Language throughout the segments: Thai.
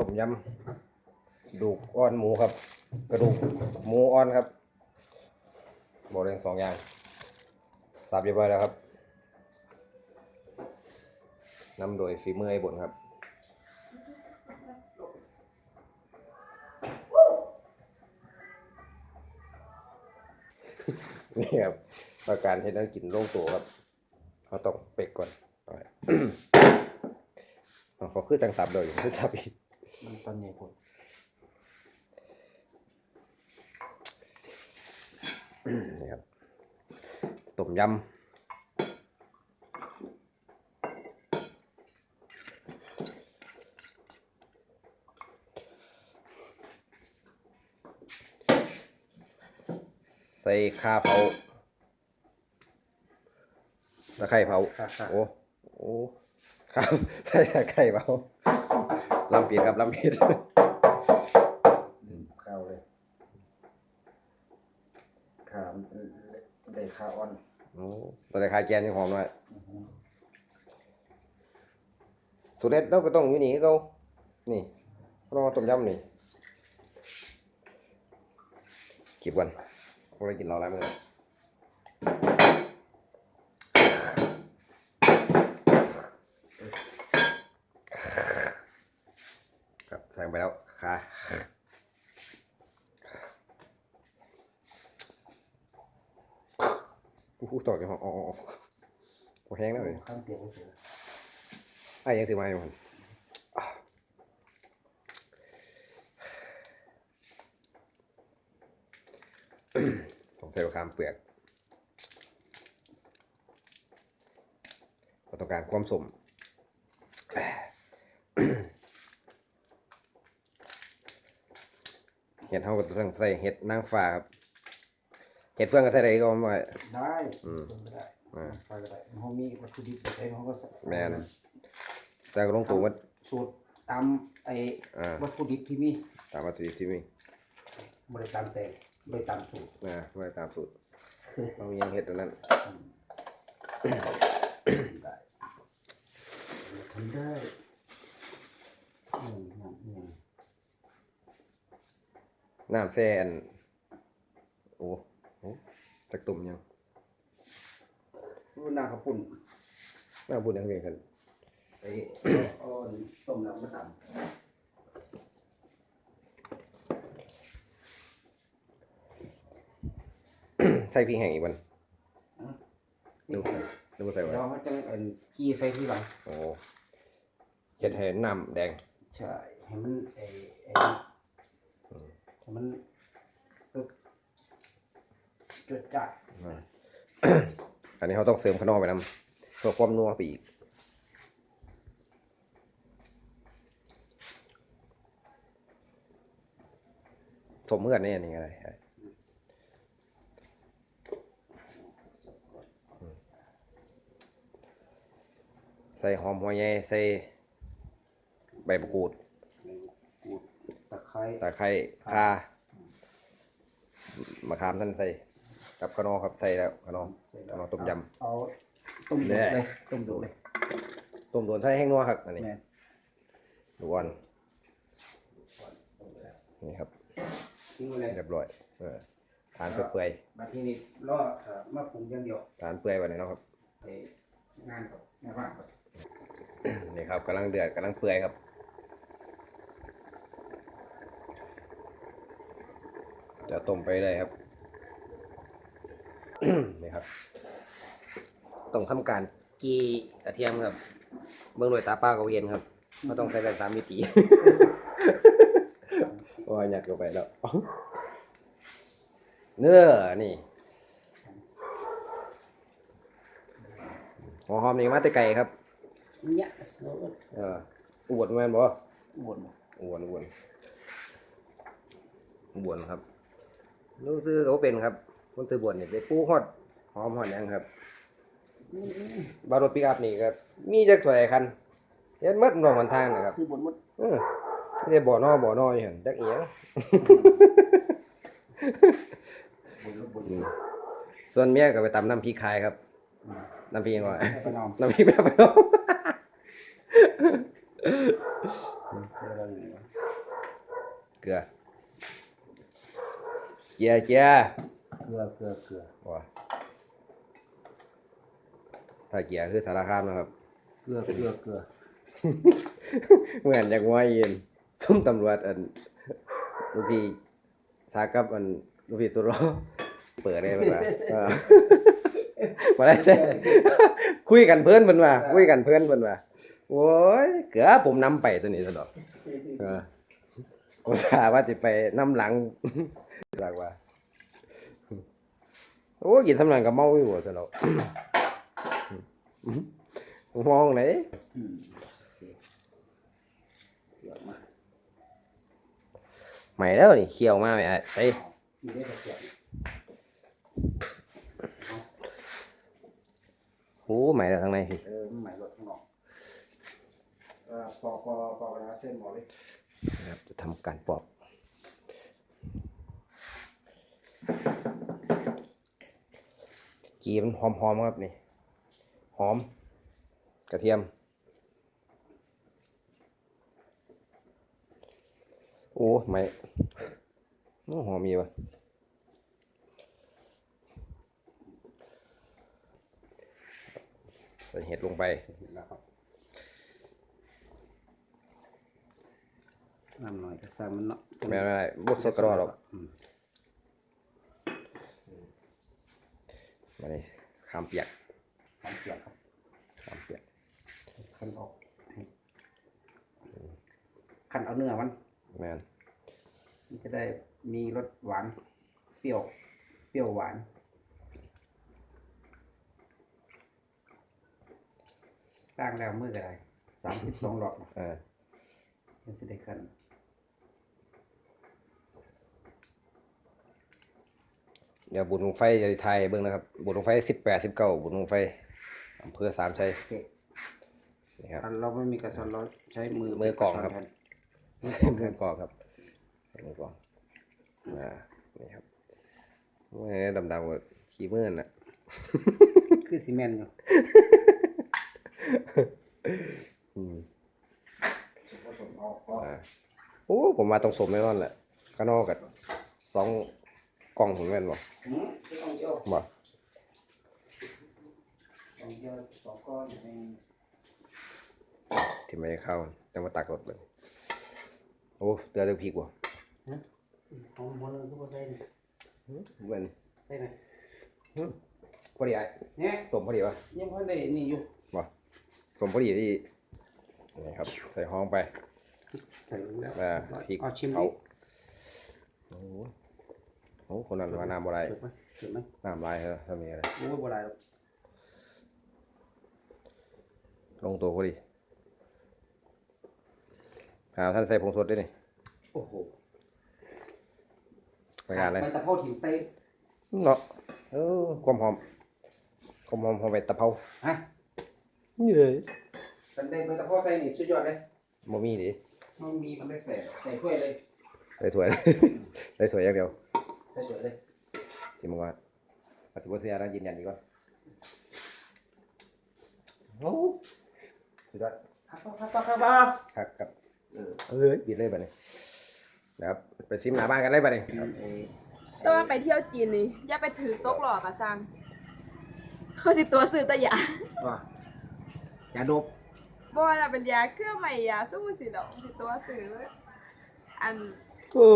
ต้มยำดูกอ่อนหมูครับ กระดูกหมูอ่อนครับบอกเลยสองอย่างสับเรียบร้อยแล้วครับนำโดยฝีมือไอ้บนครับนี่ครับประการให้นั่งกินโล่งตัวครับเขาต้องเป็กก่อนเอาไว้อ๋อเขาคือตังสับเลยคือสับอีก มันตอนใหญ่ผลนี่ครับต้มยำใส่ข้าเผาตะไคร่เผาค่ะค่ะโอ้ โอ้ครับใส่ตะไคร่เผา ลำปีดครับลำปีดข้าวเลยขาได้ขาอ่อนโอ้ตัวตะไคร่แกนยังหอมหน่อยสุดเด็ดเราก็ต้องอยู่นี่เขานี่เรามาต้มยำนี่เก็บกันพวกเรากินเราอะไรมั้งครับใส่ลง ไปแล้วค่ะกูพูดต่อกันอ๋ออ๋ออ๋อกูแห้งแล้วเลยข้างเตียงเสือไอ้ยังถือไม้อยู่มันอะต้องใส่มะขามเปลือกเราต้องการความสม เห็ดเฮาก็ต้องใส่เห็ดนางฟ้าครับเห็ดเฟืองก็ใส่ได้ก็ไม่า ได้อืมก็ได้อ่าไฟก็ได้เขามีวัตถุดิบอะไรเขาก็ใส่แม่นแต่ก็ลงตัวว่า สูตรตามไอ้อ่า วัตถุดิบที่มีตามวัตถุดิบที่มีบริตามแต่บริตามสูตรนะไม่ได้ตามสูตรเรามียังเห็ดตรงนั้นได้ทำได้อืมอืมอืม น้ำแซ่อันโอ้โหจักตุ่มยังรุ่นน้ำข้าวปุ้นน้ำพูดยังเพียงกันไอ้อ่อนต้มน้ำมะตำใส่พริกแห้งอีกวันดูใส่ดูใส่เดี๋ยวไว้เขาจะเอ็นกี้ใส่ที่หลังโอ้เห็ดเห็นน้ำแดง ใช่ ให้มันไอ้ไอ้ให้ มันปึ๊บจดจ่ายอันนี้เขาต้องเสริมขนอไปนำเพื่อความนัวไปอีกสมเมื่อนนี่อันนี้อะไรใส่หอมหัวใหญ่ใส่ใบมะกรูด ร้ตะไคร้ข่ามะขามท่านใส่กับขนอครับใส่แล้วขนอใส่ขนอต้มยเอาต้มดุแน่เลยต้มดุเลยำต้มโดนใส่แห้งนัวครับอันนี้แม่นดูอ่อนนี่ครับทิ้งไว้เลยเรียบร้อยเออทานเปื่อยมาที่นี่รอเอ่อมาปรุงอย่างเดียวๆทานเปื่อยวันนี้เนาะครับไปงานก่อนงานว่างก่อนนี่ครับกำลังเดือดกำลังเปื่อยครับ เดี๋ยวต้มไปเลยครับนี่ครับ ต้องทำการจีกระเทียมครับ เบื้องโดวยตาป้าก็เห็นครับก็ต้องใช้แบบสามมิติว่าอยากเข้าไปแล้วเนื้อนี่หัวหอมนี่มาแต่ไก่ครับเนี่ยสโลว์เอออวดแม่นบ่วนอวนอวนบวนครับ รู้ซื้อเขาเป็นครับ คนซื้อบวนนี่ไปปูฮอดหอมฮอดหยังครับบารถปิกอัพนี่ครับ มีจักเท่าไหร่คันเฮ็ดหมดรองหนทางนะครับซื้อบนหมดเออไม่ได้บ่อนอบ่อนออยู่หั่นจักอีหยังบนรถบนอืมส่วนเมียก็ไปตำน้ำพริกคายครับน้ำพริกยังไงไปนอนน้ำพริกแม่ไปน้องเราอย่างนี้วะเกลือเจียเจียเกลือเกลือเกลือว้าถ้าเกียคือสารคามนะครับ เกลือเกลือเกลือเหมือนจากว่าเย็นส้มตำรวจอันลูกพี่สากับอันลูกพี่สุดรอเปิดได้ไหมวะเออมาได้แต่คุยกันเพื่อนเพิ่นว่าคุยกันเพื่อนเพิ่นว่าโอ้ยเกือผมนำไปตัวนี้ซะดอกเออผมสาว่าจะไปน้ำหลังหลักว่า โอ้ยกินทำนันกับเมาอยู่ซะดอกมองไหนอืมเลือมาใหม่แล้วนี่เคี่ยวมากเลยไอ้มีได้โอ้ใหม่แล้วข้างในพี่เออมันใหม่รถข้างนอก ปอกปอกปอกนะเส้นหมอเลยนะครับจะทำการปอกกีมันหอมๆครับนี่หอม กระเทียม โอ้ไม่หอมมีวะใส่เห็ดลงไปเห็นแล้วครับ น้ำหน่อยก็สร้างมันเนาะไม่ไม่ไม่บดสดกระดอหรอกอืมมาเลยข้ามเปียกหอมเกลือครับข้ามเปียกขั้นออกขั้นเอาเนื้อมันแมนมันจะได้มีรสหวานเปรี้ยวเปรี้ยวหวานตั้งแล้วมือก็ได้สามสิบสองหลอดอ่ามันจะได้ขั้น เดี๋ยวบุญลงไฟจะไทยเบิ่งนะครับ บุญลงไฟสิบแปดสิบเก้าบุญลงไฟอำเภอสามชัยโอเคนี่ครับอันเราไม่มีกระสอนเราใช้มือมือกรองครับแทนใส่มือกรอกครับใส่มือกรอกอ่านี่ครับโอ้ยดำๆกับขี้มือนน่ะ คือซีเมนต์อยู่อืมอ่าโอ้ผมมาตรงสมแน่นอนแหละข้างนอกกับสอง กล่องผมแม่นบ่อืมต้องเยอะบ่ต้องเยอะสองก้อนเองที่ไม่ได้เข้าจะมาตักรถเลยโอ้เตือจะพีกว่ะเอาหมดเลยทุกคนใส่ดิเหมือนใส่ไหมพอดีไอ้เนี่ยสมพอดีวะยังพอได้นี่อยู่สมพอดีที่นี่ครับ ใส่ห้องไป ใส่แล้วอ่าพริกเอาชิมเอาดิโอ้ โหโอ้โหคนนั้นว่าน้ำอะไรถูกไหมถูกไหมน้ำลายเหรอถ้ามีอะไรโอ้ยบ่ได้หรอกลงตัวพอดีหาท่านใส่ผงสดด้วยนี่โอ้โหไปงานอะไรใบตะโพกถิ่นใส่เนาะเออความหอมความหอมหอมใบตะเภาฮะเย้ยกันได้ใบตะโพกใส่นี่สุดยอดเลยบ่มีดิมันมีมันได้ใส่ใส่ถ้วยเลยใส่ถ้วยใส่ถ้วยอย่างเดียว ใส่ถ้วยเลยที่มึงว่าปฏิบัติเสียนะยืนยันดีกว่าโอ้สุดยอดครับครับครับครับครับครับครับเออเอ้ยปิดเลยบัดนี้นะครับไปซิมหน้าบ้านกันเลยบัดนี้ครับเอ้ยแต่ว่าไปเที่ยวจีนนี่อย่าไปถือตกหลอกอะซังเขาสิตัวซื้อแตะยาว่าอย่าดบบ่ว่าจะเป็นยาเครื่องใหม่ยาสู้สิดอกสิตัวซื้ออันโอ้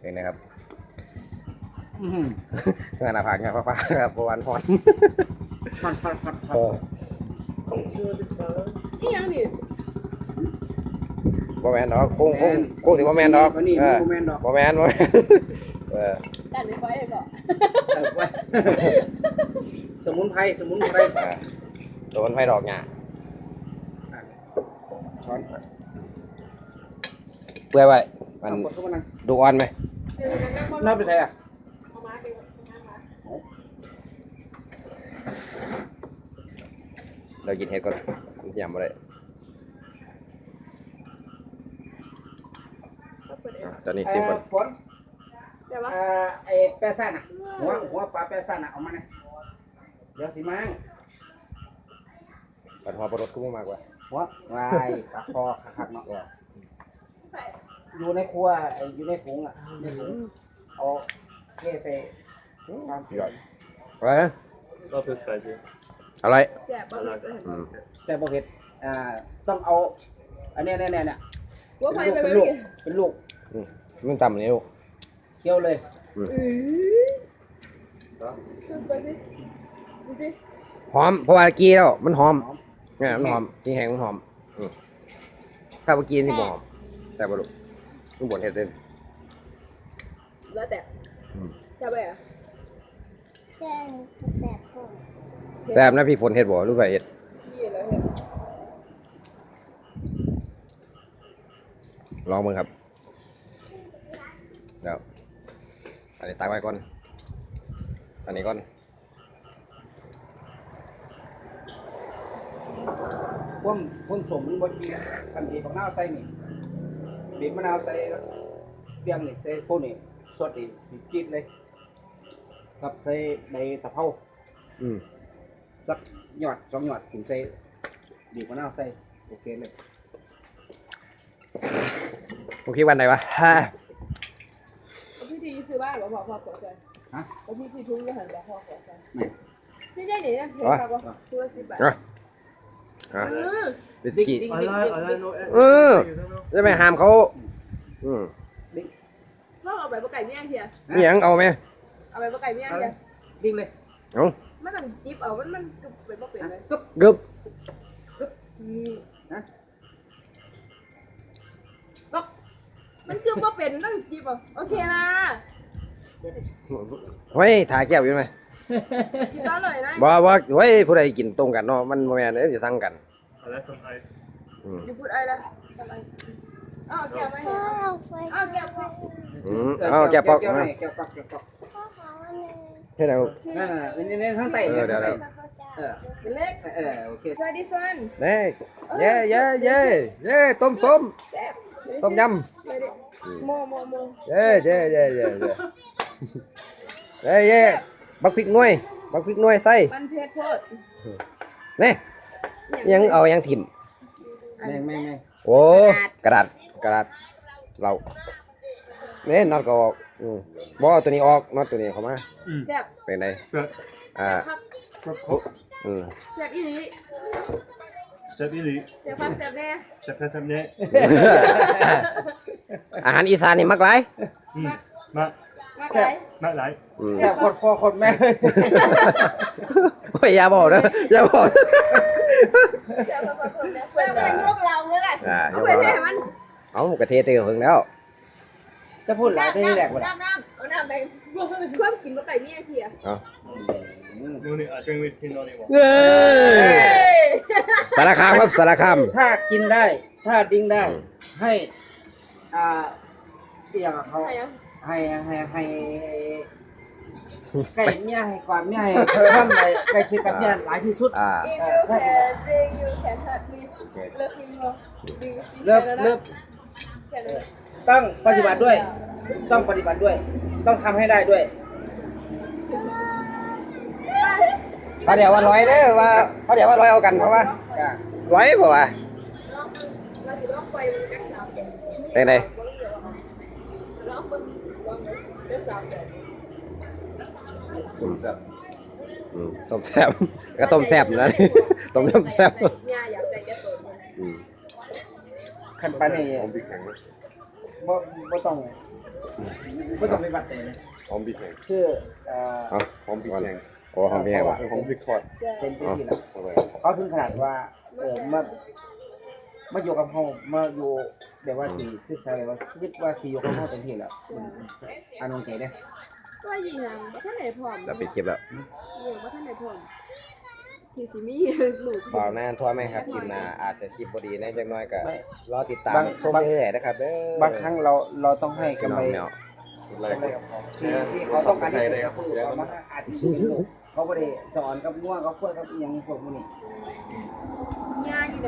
เห็นนะครับอื้อหืองานอาผากงานฟ้าๆครับประวันพรฟันฟันฟันฟันนี่ยังนี่บ่แมนดอกคงคงคงสิบ่แมนดอกวันนี้เออโมเมนดอกบ่แมนบ่แมนเออจัดไม่ค่อยเลยก็เออไว้สมุนไพรสมุนไพรอ่าโดนไฟดอกหญ้าช้อนเปื่อยไว้มันเอากดเข้ามานั่งดูอ่อนไหมเดี๋ยวจะ นั่งบนน้อยไปใส่อะเอามาเดี๋ยวเอามาเรากินเห็ดก่อนยำบ่ได้เอาเปิดเองอะตอนนี้ซิมก่อนฝนเดี๋ยวว่าเอ่อไอ้แปะซ่านอะ หัวหัวปลาแปะซ่านอะ เอามาเนี่ยเดี๋ยวสิมังปัดหัวปลารถก็บ่มากกว่าหัววายปลาคอขักๆเนาะ อยู่ในครัวไอ้อยู่ในถุงอะในถุงเอาเทใส่ความเสียอะไรนะ Not too spicy. อะไรแซ่บบ่เผ็ดเลยอืมใส่บ่เผ็ดอ่าต้องเอาอันเนี้ยเนี่ยเนี่ยเนี่ยว่าไปไปเป็นไปลูกกินเป็นลูกมันต่ำอันนี้ลูก เคี่ยวเลยอื้อขึ้นไปสิดูสิหอม เพราะว่ากี้แล้ว มันหอมเนี่ยมันหอมจริงแห้งมันหอมอืมถ้าเมื่อกี้นี่บ่หอม แต่บ่ลูก ลูกบ่นเฮ็ดเด้อแล้วแต่อืมแซ่บไปอะแค่นี้ก็แสบท้องแต่นะพี่ฝนเฮ็ดบ่รู้ไฟเฮ็ดนี่เลยเห็นลองมึงครับเดี๋ยวอันนี้ตักไว้ก่อน อันนี้ก่อนพ่นพ่นสมมันบ่ดีกันดีบักนาวใส่นี่ บีบมะนาวใส่แล้วเปียงนี่ใส่พวกนี่สดนี่บีบจี๊ดเลยกับใส่ใบตะเภาอืมสักหยอดสองหยอดถึงใส่บีบมะนาวใส่โอเคเลยโอเควันไหนวะฮ่าเอาพี่ทีซื้อบ้านบ่พอพอขอใส่ฮะเอาพี่ทีทุ่งก็หันบ่พอขอใส่ไม่นี่ใช่นี่นะเห็นครับบ่ทุละสิบบาทอะอะเออบิสกี้ Ding, I ding, like, ding, I like ding. no egg. Uh. You don't know? จะไปห้ามเขาอืมลองเอาไปบ่ไก่เมี่ยงเทียนี่หยังเอาไหมเอาไปบ่ไก่เมี่ยงเทียดิ้งเลยมันต้องจิบเอา มันมันกึบไปบ่เป็นเลยกึบกึบอืมนะมันกึบบ่เป็นต้องจิบเอาโอเคนะเฮ้ยถ่ายแก้วอยู่ไหมกินต่อเลยนะบ่บ่เฮ้ยผู้ใดกินตรงกันเนาะมันบ่แม่นเด้อจะสั่งกัน I left some ice. Mm. You put I left some ice. Oh, kẹp mày. Oh, ờ, kẹp ừ. ờ, bọc. Ừ, kẹp bọc. Kẹp bọc, kẹp bọc. Thế nào? Nè, nè, nè, thằng tay. Ờ, được, được. Cái leg. Ờ, ờ, ok. Try this one. Đây. Yeah, yeah, yeah. Yeah, tôm tôm. Tôm nhâm. Ừ. Mô, mô, mô. Yeah, yeah, yeah, yeah, yeah. Yeah, yeah. Bác vịt nuôi. Bác vịt nuôi xay. Bác vịt nuôi. Nè. ย่เย่เย่เย่เย่เย่บักพริกหน่วยบักพริกหน่วยใส่มันเผ็ดโพดเน่ยังเอายังถิ่มแม่งแม่งแม่งโอ้กระดาษกระดาษเราเนี่ยน็อตก็ออกอืมบ่เอาตัวนี้ออกน็อตตัวนี้เข้ามาแซ่บเป็นไง Fat. อ่าครับ Crop. อืมแซ่บอีหลี Chef Ili. แซ่บครับแซ่บแน่ Chef Chef Chef Net. อาหารอีสานนี่มักหลาย Mm. Matt. มากเลย Matt like. อืมแก้วโคตรพ่อโคตรแม่ โอ้ยอย่าบอกนะอย่าบอกนะ แซ่บครับแซ่บเลยยกเราเลย อ่า เอา ยก ไป เอา ให้มัน เอา กระเทเตือนถึงแล้ว จะพูดหลายที่แรกว่าน้ำน้ำเอาน้ำไปเพิ่มกินมาไก่เมี่ยงเทีย No need, I drink whiskey, not anymore. เย้สารคามครับสารคาม ถ้ากินได้ ถ้าดิ้งได้ ให้ อ่าที่อย่างเขาใครอะให้ให้ให้ไก่เมียให้ความเมียให้เธอทำไก่ไก่ชิดกับเมียหลายที่สุดอ่า If you can drink you can hurt me love me more เลิกเลิกแค่นั้น ต้องปฏิบัติด้วย ต้องปฏิบัติด้วย ต้องทำให้ได้ด้วยเขาเดี๋ยวว่าร้อยเด้อว่าเขาเดี๋ยวว่าร้อยเอากันเพราะว่าจ้ะร้อยเพราะว่าเราสิลองไปมันจักสามเดือนเป็นไงลองเบิ่งลองเบิ่งเดือนสามเดือนอืมต้มแซ่บก็ต้มแซ่บอยู่นะนี่ต้มน้ำแซ่บเนี่ยอยากใจจะโตมันอืมขันปานนี่ บ่บ่ต้องบ่ต้องไปบัดเลยนะหอมพริกแห้งชื่อเอ่อเอาหอมพริกแห้งโอ้หอมพี่แห้งว่ะหอมพริกทอดเป็นที่ที่แล้วเอาไว้เขาถึงขนาดว่าเออมามาอยู่กับเขามาอยู่แบบว่าสีคือใช่ว่าคิดว่าสีอยู่กับเขาเต็มที่แล้วอันนงใจเด้ก็ยิงยังบ่ทันได้พร้อมเราปิดคลิปแล้วยิงบ่ทันได้พร้อม ที่สิมีลูกเปล่าหน้าทั่วไหมครับคลิปหน้าอาจจะคลิปบดีแน่จังน้อยก็ไม่รอติดตามบางชมเรื่อยๆนะครับเด้อบางครั้งเราเราต้องให้พี่กำน้ไรองเนี่ยอะไรกำไรกับเขาที่ที่เขาต้องการที่จะพูดเขามาอาจจะเขาไม่ได้สอนกับง่วงกับเพื่อนกับอีหยังพวกนี้ย่าอยู่